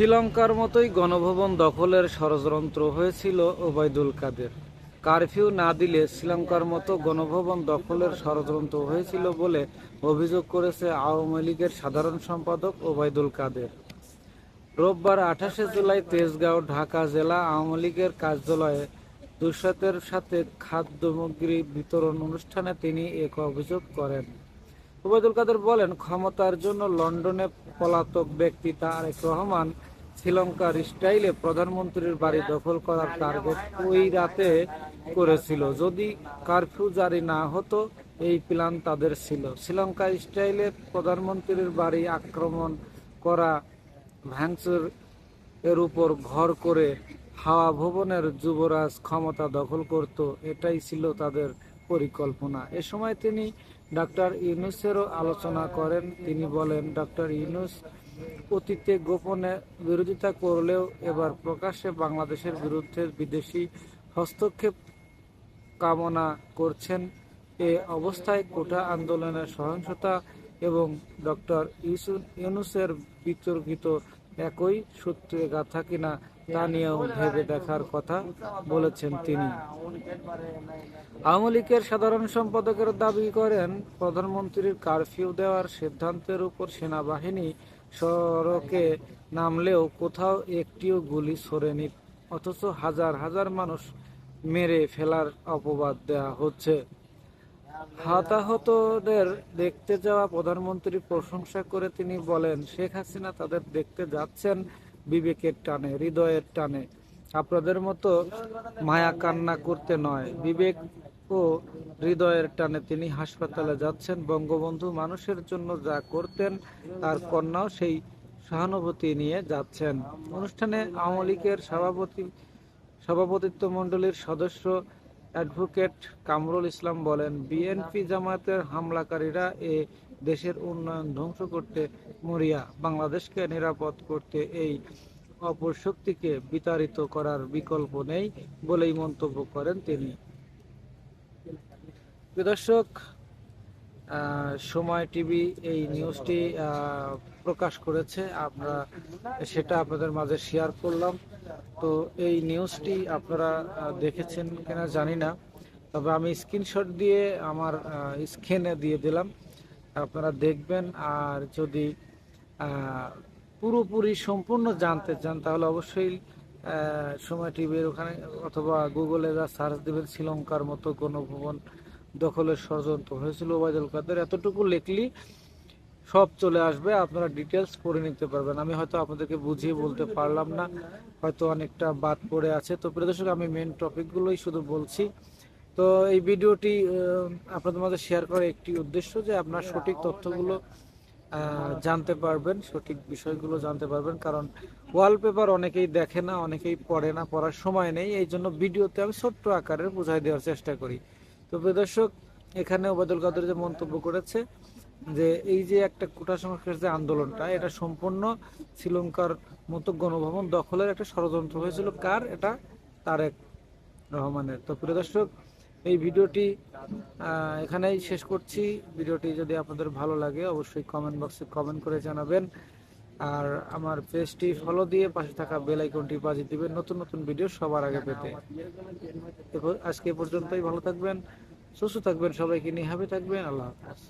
শ্রীলঙ্কার মতোই গণভবন দখলের ষড়যন্ত্র হয়েছিল ওবায়দুল কাদের। কারফিউ না দিলে শ্রীলঙ্কার মতো গণভবন দখলের ষড়যন্ত্র হয়েছিল বলে অভিযোগ করেছে আওয়ামী লীগের সাধারণ সম্পাদক ওবায়দুল কাদের। রোববার আঠাশে জুলাই তেজগাঁও, ঢাকা জেলা আওয়ামী লীগের কার্যালয়ে দুঃসাতের সাথে খাদ্যসামগ্রী বিতরণ অনুষ্ঠানে তিনি এক অভিযোগ করেন। ওবায়দুল কাদের বলেন, ক্ষমতার জন্য লন্ডনে পলাতক ব্যক্তি তারেক রহমান শ্রীলঙ্কার স্টাইলে প্রধানমন্ত্রীর বাড়ি দখল করার টার্গেট ওই রাতে করেছিল। যদি কারফিউ জারি না হতো, এই প্ল্যান তাদের ছিল। শ্রীলঙ্কা স্টাইলে প্রধানমন্ত্রীর বাড়ি আক্রমণ করা ভ্যাংসুর এর উপর ভর করে হাওয়া ভবনের যুবরাজ ক্ষমতা দখল করত, এটাই ছিল তাদের পরিকল্পনা। এ সময় তিনি ডক্টর ইউনুসেরও আলোচনা করেন। তিনি বলেন ডক্টর ইউনুস অতীতে গোপনে বিরোধিতা করলেও এবার প্রকাশ্যে বাংলাদেশের বিরুদ্ধে বিদেশি হস্তক্ষেপ কামনা করছেন। এ অবস্থায় কোটা আন্দোলনের সহিংসতা এবং ডক্টর ইউনুসের বিতর্কিত একই সূত্রে গাথা কিনা তা নিয়েও ভেবে দেখার কথা বলেছেন তিনি। আওয়ামী লীগের সাধারণ সম্পাদকের দাবি করেন, প্রধানমন্ত্রীর কারফিউ দেওয়ার সিদ্ধান্তের উপর সেনাবাহিনী সড়কে নামলেও কোথাও একটিও গুলি ছোড়েনি, অথচ হাজার হাজার মানুষ মেরে ফেলার অপবাদ দেওয়া হচ্ছে। হতাহতদের দেখতে যাওয়া প্রধানমন্ত্রীর প্রশংসা করে তিনি বলেন, শেখ হাসিনা তাদের দেখতে যাচ্ছেন বিবেকের টানে, হৃদয়ের টানে। আপনাদের মতো মায়া কান্না করতে নয়। বিবেক ও হৃদয়ের টানে তিনি হাসপাতালে যাচ্ছেন। বঙ্গবন্ধু মানুষের জন্য যা করতেন, তার কন্যাও সেই সহানুভূতি নিয়ে যাচ্ছেন। অনুষ্ঠানে আওয়ামী লীগের সভাপতি, সভাপতিত্ব মণ্ডলীর সদস্য অ্যাডভোকেট কামরুল ইসলাম বলেন, বিএনপি জামায়াতের হামলাকারীরা এ দেশের উন্নয়ন ধ্বংস করতে মরিয়া, বাংলাদেশকে নিরাপদ করতে এই অপশক্তিকে বিতাড়িত করার বিকল্প নেই বলেই মন্তব্য করেন তিনি। দর্শক সময় টিভি এই নিউজটি প্রকাশ করেছে। আমরা সেটা আপনাদের মাঝে শেয়ার করলাম। তো এই নিউজটি আপনারা দেখেছেন কিনা জানি না। তবে আমি স্ক্রিনশট দিয়ে আমার স্ক্রিনে দিয়ে দিলাম। আপনারা দেখবেন আর যদি পুরোপুরি সম্পূর্ণ জানতে চান, তাহলে অবশ্যই সময় টিভির ওখানে অথবা গুগলে যা সার্চ দেবেন, শ্রীলঙ্কার মতো কোনো গণভবন দখলের ষড়যন্ত্র হয়েছিল ওবায়দুল কাদের। এতটুকু লেখলি সব চলে আসবে, আপনারা ডিটেলস পড়ে নিতে পারবেন। আমি হয়তো আপনাদেরকে বুঝিয়ে বলতে পারলাম না, হয়তো অনেকটা বাদ পড়ে আছে। তো প্রিয় আমি মেন টপিকগুলোই শুধু বলছি। তো এই ভিডিওটি আপনাদের মাঝে শেয়ার করার একটি উদ্দেশ্য যে আপনার সঠিক তথ্যগুলো জানতে পারবেন, সঠিক বিষয়গুলো জানতে পারবেন। কারণ ওয়ালপেপার অনেকেই দেখে না, অনেকেই পড়ে না, পড়ার সময় নেই। এই জন্য ভিডিওতে আমি ছোট্ট আকারে বোঝাই দেওয়ার চেষ্টা করি। তো প্রিয় দর্শক, এখানে ওবায়দুল কাদের যে মন্তব্য করেছে যে এই যে একটা কোটা সংস্কার যে আন্দোলনটা, এটা সম্পূর্ণ শ্রীলঙ্কার মতো গণভবন দখলের একটা ষড়যন্ত্র হয়েছিল। কার? এটা তারেক রহমানের। তো প্রিয় দর্শক, এই ভিডিওটি এখানেই শেষ করছি। ভিডিওটি যদি আপনাদের ভালো লাগে, অবশ্যই কমেন্ট বক্সে কমেন্ট করে জানাবেন। আর আমার পেজটি ফলো দিয়ে পাশে থাকা বেল আইকনটি বাজিয়ে দিবেন নতুন নতুন ভিডিও সবার আগে পেতে। আজকে পর্যন্তই, ভালো থাকবেন, সুস্থ থাকবেন, সবাইকে নিয়ে হাবে থাকবেন, আল্লাহ হাফেজ।